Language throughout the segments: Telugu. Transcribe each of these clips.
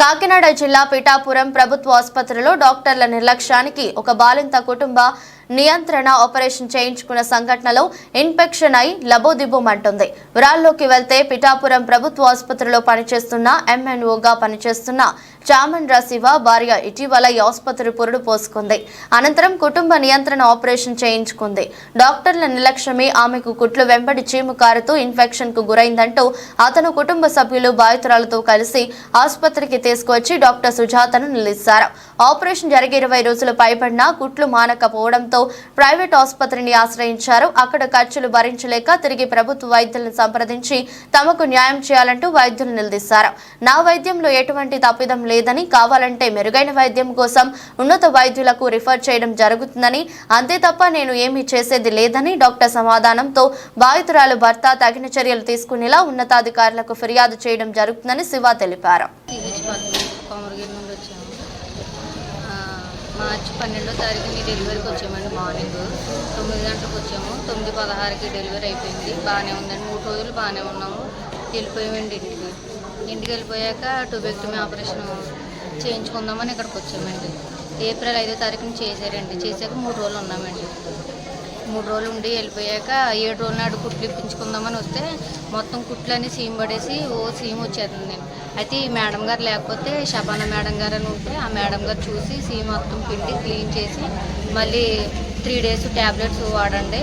కాకినాడ జిల్లా పిఠాపురం ప్రభుత్వ ఆసుపత్రిలో డాక్టర్ల నిర్లక్ష్యానికి ఒక బాలింత కుటుంబ నియంత్రణ ఆపరేషన్ చేయించుకున్న సంఘటనలో ఇన్ఫెక్షన్ అయి లబోదిబోమంటుంది వివరాల్లోకి వెళ్తే పిఠాపురం ప్రభుత్వ ఆసుపత్రిలో పనిచేస్తున్న ఎంఎన్ఓగా పనిచేస్తున్న చామండ్రా శివ భార్య ఇటీవల ఈ ఆసుపత్రి పురుడు పోసుకుంది. అనంతరం కుటుంబ నియంత్రణ ఆపరేషన్ చేయించుకుంది. డాక్టర్ల నిర్లక్ష్యమే ఆమెకు కుట్లు వెంబడి చీము కారుతూ ఇన్ఫెక్షన్కు గురైందంటూ అతను కుటుంబ సభ్యులు బాధితురాలతో కలిసి ఆసుపత్రికి తీసుకువచ్చి డాక్టర్ సుజాతను నిలిచారు ఆపరేషన్ జరిగి ఇరవై రోజులు పైబడినా కుట్లు మానకపోవడంతో ప్రైవేట్ ఆసుపత్రిని ఆశ్రయించారు. అక్కడ ఖర్చులు భరించలేక తిరిగి ప్రభుత్వ వైద్యులను సంప్రదించి తమకు న్యాయం చేయాలంటూ వైద్యులు నిలదీశారు. నా వైద్యంలో ఎటువంటి తప్పిదం లేదని కావాలంటే మెరుగైన వైద్యం కోసం ఉన్నత వైద్యులకు రిఫర్ చేయడం జరుగుతుందని అంతే తప్ప నేను ఏమీ చేసేది లేదని డాక్టర్ సమాధానంతో బాధితురాలు భర్త తగిన చర్యలు తీసుకునేలా ఉన్నతాధికారులకు ఫిర్యాదు చేయడం జరుగుతుందని శివ తెలిపారు. మార్చి పన్నెండో తారీఖు మీ డెలివరీకి వచ్చామండి మార్నింగ్. తొమ్మిది గంటలకు వచ్చాము. తొమ్మిది పదహారుకి డెలివరీ అయిపోయింది. బాగానే ఉందండి. మూడు రోజులు బాగానే ఉన్నాము. వెళ్ళిపోయామండి ఇంటికి. ఇంటికి వెళ్ళిపోయాక టూబెక్టమీ ఆపరేషన్ చేయించుకుందామని ఇక్కడికి వచ్చామండి. ఏప్రిల్ ఐదో తారీఖున చేశారండి. చేశాక మూడు రోజులు ఉన్నామండి. మూడు రోజులు ఉండి వెళ్ళిపోయాక ఏడు రోజుల నాడు కుట్లు ఇప్పించుకుందామని వస్తే మొత్తం కుట్లని సీమ్ పడేసి ఓ సీమ్ వచ్చేస్తుంది అయితే ఈ మేడం గారు లేకపోతే శబానా మేడం గారు అని ఉంటే ఆ మేడం గారు చూసి సీమ్ మొత్తం పిండి క్లీన్ చేసి మళ్ళీ త్రీ డేస్ ట్యాబ్లెట్స్ వాడండి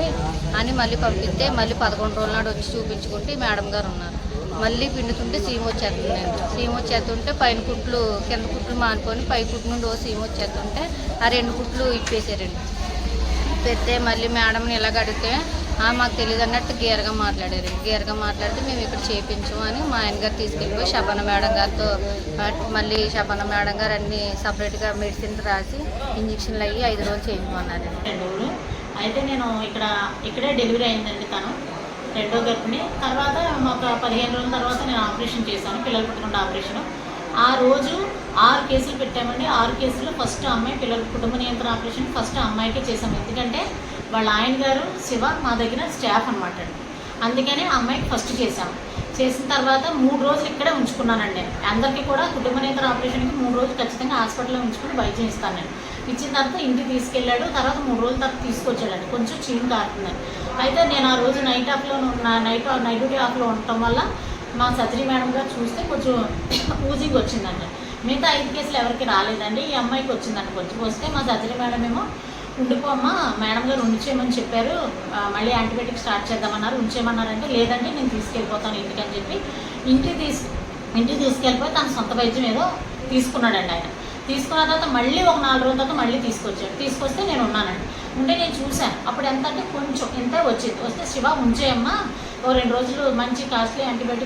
అని మళ్ళీ పంపిస్తే మళ్ళీ పదకొండు రోజుల నాడు వచ్చి చూపించుకుంటే ఈ మేడం గారు ఉన్నారు. మళ్ళీ పిండుతుంటే సీమ్ నేను. సీమ్ వచ్చేస్తుంటే పైన కుట్లు కింద కుట్లు మానుకొని పై కుట్టు నుండి ఓ సీమ్ వచ్చేస్తుంటే ఆ రెండు కుట్లు ఇప్పేసారండి పెడితే మళ్ళీ మేడంని ఇలాగ అడిగితే మాకు తెలియదు అన్నట్టు గేరగా మాట్లాడారు. గేరగా మాట్లాడితే మేము ఇక్కడ చేయించాము అని మా ఆయన గారు తీసుకెళ్ళిపోయి శబన మేడం గారితో మళ్ళీ శబన మేడం గారు అన్ని సపరేట్గా మెడిసిన్ రాసి ఇంజక్షన్లు అయ్యి ఐదు రోజులు చేయించమన్నారు. అయితే నేను ఇక్కడ ఇక్కడే డెలివరీ అయిందండి తను రెండో గర్భిణి. తర్వాత ఒక పదిహేను రోజుల తర్వాత నేను ఆపరేషన్ చేశాను పిల్లలు పుట్టుకుంటే ఆపరేషన్. ఆ రోజు ఆరు కేసులు పెట్టామండి. ఆరు కేసులు ఫస్ట్ అమ్మాయి పిల్లల కుటుంబ నియంత్రణ ఆపరేషన్ ఫస్ట్ అమ్మాయికే చేసాము ఎందుకంటే వాళ్ళ ఆయన గారు శివ మా దగ్గర స్టాఫ్ అనమాట అండి. అందుకని ఆ అమ్మాయికి ఫస్ట్ చేసాము చేసిన తర్వాత మూడు రోజులు ఇక్కడే ఉంచుకున్నానండి. అందరికీ కూడా కుటుంబ నియంత్రణ ఆపరేషన్కి మూడు రోజులు ఖచ్చితంగా హాస్పిటల్లో ఉంచుకుని వైద్యం ఇస్తాను నేను ఇచ్చిన తర్వాత ఇంటికి తీసుకెళ్ళాడు. తర్వాత మూడు రోజుల తర్వాత తీసుకొచ్చాడండి. కొంచెం చీమ్ కారుతుందని అయితే నేను ఆ రోజు నైట్ ఆఫ్లో నైట్ నైట్ డ్యూటీ ఆఫ్లో ఉండటం వల్ల మా సర్జరీ మేడం గారు చూస్తే కొంచెం ఊజింగ్ వచ్చిందండి. మిగతా ఐదు కేసులు ఎవరికి రాలేదండి. ఈ అమ్మాయికి వచ్చిందండి కొంచెం. వస్తే మా సర్జరీ మేడం ఏమో ఉండిపోమ్మా మేడం గారు ఉంచేయమని చెప్పారు. మళ్ళీ యాంటీబయాటిక్ స్టార్ట్ చేద్దామన్నారు. ఉంచేయమన్నారంటే లేదండి నేను తీసుకెళ్ళిపోతాను ఇంటికని చెప్పి ఇంటికి తీసు ఇంటికి తీసుకెళ్ళిపోయి తన సొంత వైద్యం ఏదో తీసుకున్నాడండి ఆయన. తీసుకున్న తర్వాత మళ్ళీ ఒక నాలుగు రోజుల తర్వాత మళ్ళీ తీసుకొచ్చాడు. తీసుకొస్తే నేను ఉన్నానండి. ఉంటే నేను చూశాను. అప్పుడు ఎంత అంటే కొంచెం ఎంత వచ్చింది? వస్తే శివ ఉంచేయమ్మా ఓ రెండు రోజులు మంచి కాస్ట్లీ యాంటీబయాటిక్